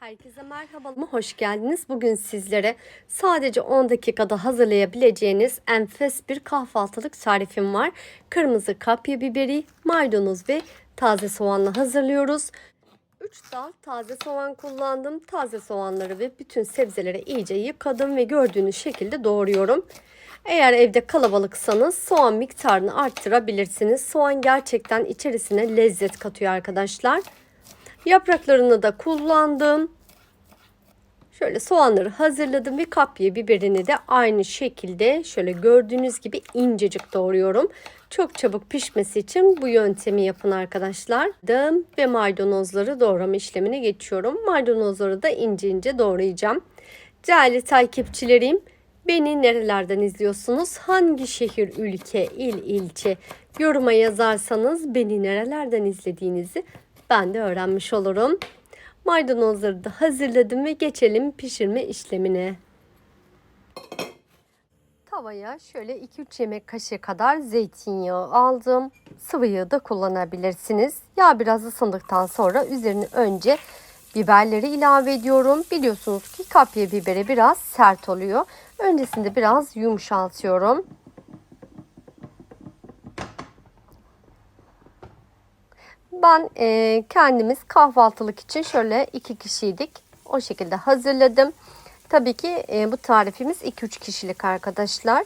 Herkese merhaba, hoş geldiniz. Bugün sizlere sadece 10 dakikada hazırlayabileceğiniz enfes bir kahvaltılık tarifim var. Kırmızı kapya biberi, maydanoz ve taze soğanla hazırlıyoruz. 3 dal taze soğan kullandım. Taze soğanları ve bütün sebzeleri iyice yıkadım ve gördüğünüz şekilde doğruyorum. Eğer evde kalabalıksanız soğan miktarını arttırabilirsiniz. Soğan gerçekten içerisine lezzet katıyor arkadaşlar. Yapraklarını da kullandım. Şöyle soğanları hazırladım ve kapya biberini de aynı şekilde şöyle gördüğünüz gibi incecik doğruyorum. Çok çabuk pişmesi için bu yöntemi yapın arkadaşlar. Dım ve maydanozları doğrama işlemine geçiyorum. Maydanozları da ince ince doğrayacağım. Değerli takipçilerim, beni nerelerden izliyorsunuz? Hangi şehir, ülke, il, ilçe yoruma yazarsanız beni nerelerden izlediğinizi ben de öğrenmiş olurum. Maydanozları da hazırladım ve geçelim pişirme işlemine. Tavaya şöyle 2-3 yemek kaşığı kadar zeytinyağı aldım. Sıvı yağı da kullanabilirsiniz. Yağ biraz ısındıktan sonra üzerine önce biberleri ilave ediyorum. Biliyorsunuz ki kapya biberi biraz sert oluyor. Öncesinde biraz yumuşaltıyorum. Ben e, kendimiz kahvaltılık için şöyle iki kişiydik. O şekilde hazırladım. Tabii ki e, bu tarifimiz 2-3 kişilik arkadaşlar.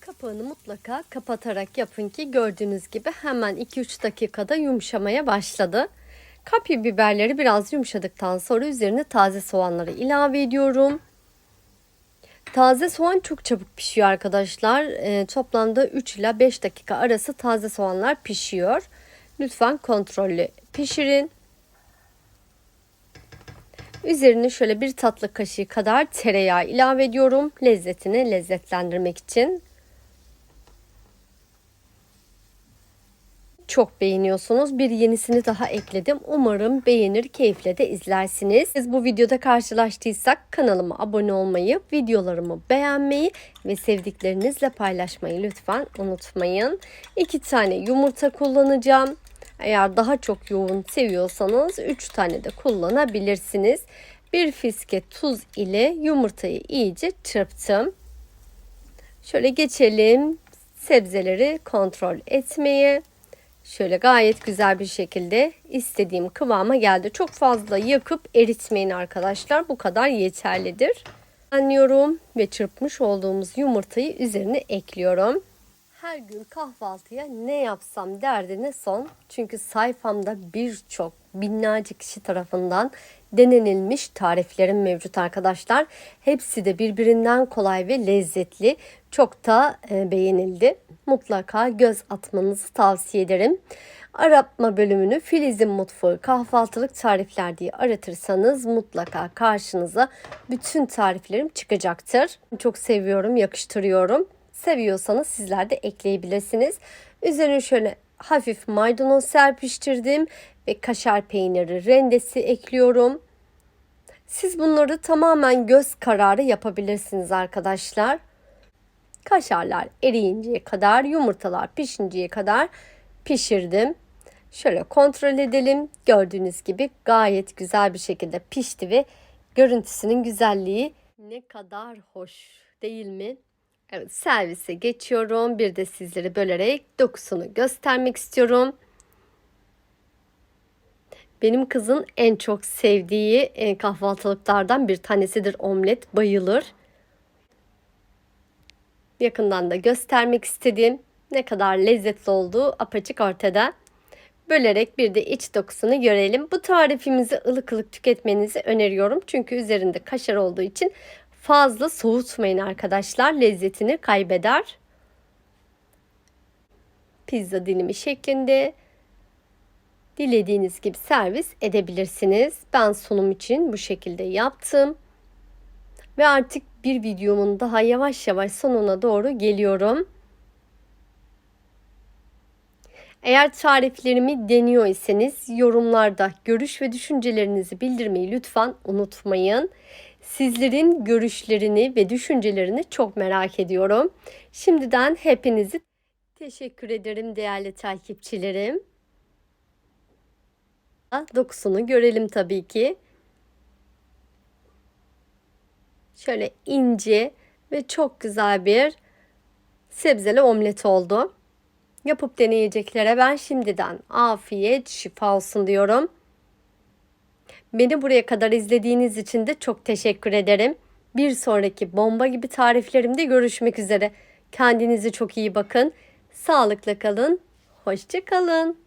Kapağını mutlaka kapatarak yapın ki gördüğünüz gibi hemen 2-3 dakikada yumuşamaya başladı. Kapya biberleri biraz yumuşadıktan sonra üzerine taze soğanları ilave ediyorum. Taze soğan çok çabuk pişiyor arkadaşlar. E, toplamda 3 ila 5 dakika arası taze soğanlar pişiyor. Lütfen kontrollü pişirin. Üzerine şöyle bir tatlı kaşığı kadar tereyağı ilave ediyorum. Lezzetini lezzetlendirmek için. Çok beğeniyorsunuz. Bir yenisini daha ekledim. Umarım beğenir, keyifle de izlersiniz. Siz bu videoda karşılaştıysak kanalıma abone olmayı, videolarımı beğenmeyi ve sevdiklerinizle paylaşmayı lütfen unutmayın. İki tane yumurta kullanacağım. Eğer daha çok yoğun seviyorsanız 3 tane de kullanabilirsiniz. Bir fiske tuz ile yumurtayı iyice çırptım. Şöyle geçelim sebzeleri kontrol etmeye. Şöyle gayet güzel bir şekilde istediğim kıvama geldi. Çok fazla yakıp eritmeyin arkadaşlar. Bu kadar yeterlidir. Anlıyorum ve çırpmış olduğumuz yumurtayı üzerine ekliyorum her gün kahvaltıya ne yapsam derdine son. Çünkü sayfamda birçok binlerce kişi tarafından denenilmiş tariflerim mevcut arkadaşlar. Hepsi de birbirinden kolay ve lezzetli. Çok da e, beğenildi. Mutlaka göz atmanızı tavsiye ederim. Arapma bölümünü Filiz'in mutfağı kahvaltılık tarifler diye aratırsanız mutlaka karşınıza bütün tariflerim çıkacaktır. Çok seviyorum, yakıştırıyorum. Seviyorsanız sizler de ekleyebilirsiniz. Üzerine şöyle hafif maydanoz serpiştirdim ve kaşar peyniri rendesi ekliyorum. Siz bunları tamamen göz kararı yapabilirsiniz arkadaşlar. Kaşarlar eriyinceye kadar, yumurtalar pişinceye kadar pişirdim. Şöyle kontrol edelim. Gördüğünüz gibi gayet güzel bir şekilde pişti ve görüntüsünün güzelliği ne kadar hoş değil mi? Evet servise geçiyorum. Bir de sizlere bölerek dokusunu göstermek istiyorum. Benim kızın en çok sevdiği e, kahvaltılıklardan bir tanesidir omlet. Bayılır. Yakından da göstermek istedim. Ne kadar lezzetli olduğu apaçık ortada. Bölerek bir de iç dokusunu görelim. Bu tarifimizi ılık ılık tüketmenizi öneriyorum. Çünkü üzerinde kaşar olduğu için fazla soğutmayın arkadaşlar. Lezzetini kaybeder. Pizza dilimi şeklinde dilediğiniz gibi servis edebilirsiniz. Ben sunum için bu şekilde yaptım. Ve artık bir videomun daha yavaş yavaş sonuna doğru geliyorum. Eğer tariflerimi deniyor iseniz yorumlarda görüş ve düşüncelerinizi bildirmeyi lütfen unutmayın. Sizlerin görüşlerini ve düşüncelerini çok merak ediyorum. Şimdiden hepinizi teşekkür ederim değerli takipçilerim. Dokusunu görelim tabii ki. Şöyle ince ve çok güzel bir sebzeli omlet oldu. Yapıp deneyeceklere ben şimdiden afiyet şifa olsun diyorum. Beni buraya kadar izlediğiniz için de çok teşekkür ederim. Bir sonraki bomba gibi tariflerimde görüşmek üzere. Kendinize çok iyi bakın. Sağlıkla kalın. Hoşça kalın.